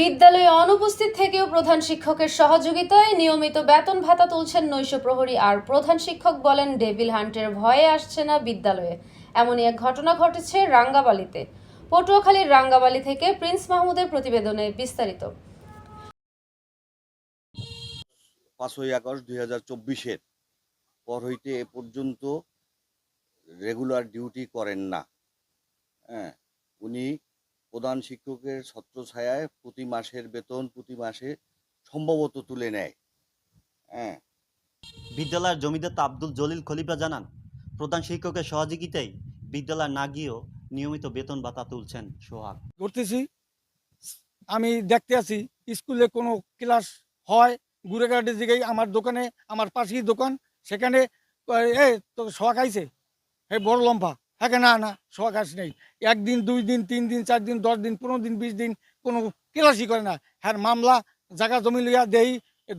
বিদ্যালয়ে অনুপস্থিত থেকেও প্রধান শিক্ষকের সহযোগিতায় নিয়মিত বেতন ভাতা তুলছেন নৈশ প্রহরী, আর প্রধান শিক্ষক বলেন ডেভিল হান্টের ভয়ে আসছে না বিদ্যালয়ে। এমনই এক ঘটনা ঘটেছে রাঙ্গাবালিতে। পটুয়াখালীর রাঙ্গাবালি থেকে প্রিন্স মাহমুদের প্রতিবেদনে বিস্তারিত। পাঁচই আগস্ট দুই হাজার চব্বিশের পর হইতে এ পর্যন্ত রেগুলার ডিউটি করেন না। হ্যাঁ উনি প্রধান শিক্ষকের ছত্রছায়ায় প্রতি মাসের বেতন প্রতি মাসে সম্ভবত তুলে নেয়। হ্যাঁ। বিদ্যালয়ের জমিদার আব্দুল জলিল খলিফা জানান প্রধান শিক্ষকের সহযোগিতায় বিদ্যালয় না গিয়েও নিয়মিত বেতন ভাতা তুলছেন সোহাগ। করতেছি আমি দেখতে আছি স্কুলে কোনো ক্লাস হয় গুড়েঘাটের দিকে আমার দোকানে আমার পাশেই দোকান সেখানে এ তো শোয়া আইছে হে বড় লম্বা। হ্যাঁ না না খাস নেই। একদিন, দুই দিন, তিন দিন, চার দিন, দশ দিন, পনেরো দিন, বিশ দিন কোনো ক্লাসই করে না। হ্যাঁ মামলা, জায়গা জমি লইয়া দেই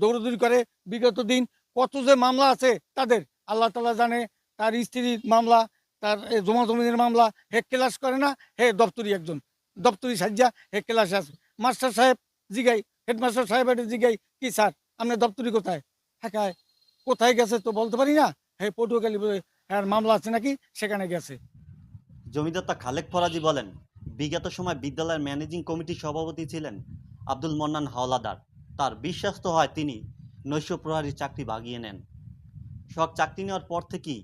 দৌড়দৌড়ি করে বিগত দিন। কত যে মামলা আছে তাদের, আল্লাহ তালা জানে, তার স্ত্রীর মামলা, তার জমা জমিনের মামলা, হে ক্লাস করে না, হে দপ্তরি একজন। দপ্তরি সাজ্জা, হে ক্লাসে আছে মাস্টার সাহেব জিগাই, হেডমাস্টার সাহেব এটা জিগাই, কি স্যার, আপনার দপ্তরি কোথায়? হ্যাঁ কোথায় গেছে তো বলতে পারি না? হে পটুয়াখালী হ্যাঁ মামলা আছে নাকি? সেখানে গেছে। জমিদাতা খালেক ফরাজি বলেন, বিগত সময় বিদ্যালয়ের ম্যানেজিং কমিটির সভাপতি ছিলেন আব্দুল মন্নান হাওলাদার। তার বিশ্বাস্ত হয় তিনি নৈশ প্রহারীর চাকরি বাগিয়ে নেন। শখ চাকরি নেওয়ার পর থেকেই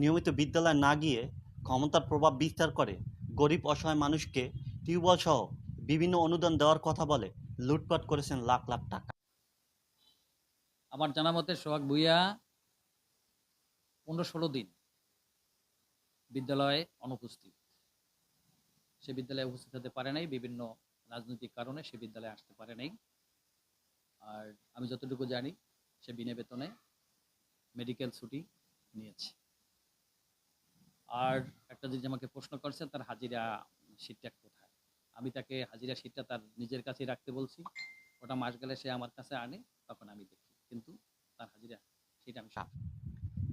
নিয়মিত বিদ্যালয়ে না গিয়ে ক্ষমতার প্রভাব বিস্তার করে, গরিব অসহায় মানুষকে টিউবওয়েল সহ বিভিন্ন অনুদান দেওয়ার কথা বলে লুটপাট করেছেন লাখ লাখ টাকা। আমার জানা মতে সোহাগ ভুইয়া পনেরো ষোলো দিন। বিদ্যালয়ে অনুপস্থিত। সে বিদ্যালয়ে উপস্থিত হতে পারে নাই, বিভিন্ন রাজনৈতিক কারণে সে বিদ্যালয়ে আসতে পারে নাই। আর আমি যতটুকু জানি, সে বিনা বেতনে মেডিকেল ছুটি নিয়েছে। আর একটা জিনিস আমাকে প্রশ্ন করছে, তার হাজিরা সিটটা কোথায়? আমি তাকে হাজিরা সিটটা তার নিজের কাছেই রাখতে বলছি। ওটা মাস গেলে সে আমার কাছে আনে, তখন আমি দেখি। কিন্তু তার হাজিরা সেটা আমি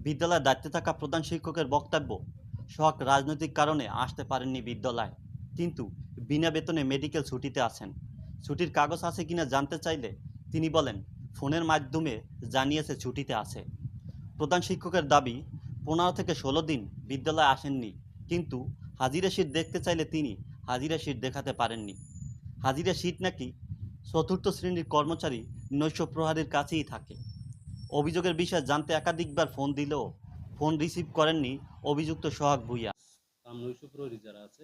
বিদ্যালয়ের দায়িত্বে থাকা প্রধান শিক্ষকের বক্তব্য শখ রাজনৈতিক কারণে আসতে পারেননি বিদ্যালয়। কিন্তু বিনা বেতনে মেডিকেল ছুটিতে আছেন। ছুটির কাগজ আছে কিনা জানতে চাইলে তিনি বলেন, ফোনের মাধ্যমে জানিয়েছে ছুটিতে আছে। প্রধান শিক্ষকের দাবি, পনেরো থেকে ষোলো দিন বিদ্যালয়ে আসেননি, কিন্তু হাজিরা শীট দেখতে চাইলে তিনি হাজিরা শীট দেখাতে পারেননি। হাজিরা শীট নাকি চতুর্থ শ্রেণির কর্মচারী নৈশ প্রহারীর কাছেই থাকে। অভিযোগের বিষয়ে জানতে একাধিকবার ফোন দিলেও ফোন রিসিভ করেননি অভিযুক্ত সোহাগ ভুইয়া। কাম নৈশ যারা আছে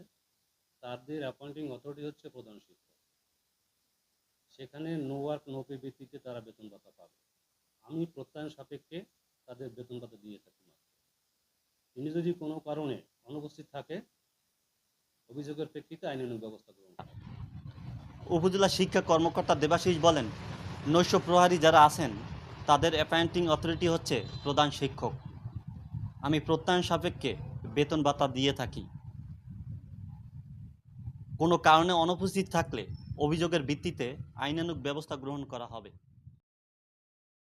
তাদের অ্যাপয়েন্টিং অথরিটি হচ্ছে প্রধান শিক্ষক। সেখানে নো ওয়ার্ক নো পে ভিত্তিতে তারা বেতন ভাতা পাবে। আমি প্রত্যয়ন সাপেক্ষে তাদের বেতন ভাতা দিয়ে থাকি তিনি যদি কোনো কারণে অনুপস্থিত থাকে অভিযোগের প্রেক্ষিতে আইনানুগ ব্যবস্থা গ্রহণ করা উপজেলা শিক্ষা কর্মকর্তা দেবাশিস বলেন নৈশ প্রহারী যারা আছেন তাদের অ্যাপয়েন্টিং অথরিটি হচ্ছে প্রধান শিক্ষক। আমি প্রত্যয়ন সাপেক্ষে বেতন ভাতা দিয়ে থাকি। কোনো কারণে অনুপস্থিত থাকলে অভিযোগের ভিত্তিতে আইনানুগ ব্যবস্থা গ্রহণ করা হবে।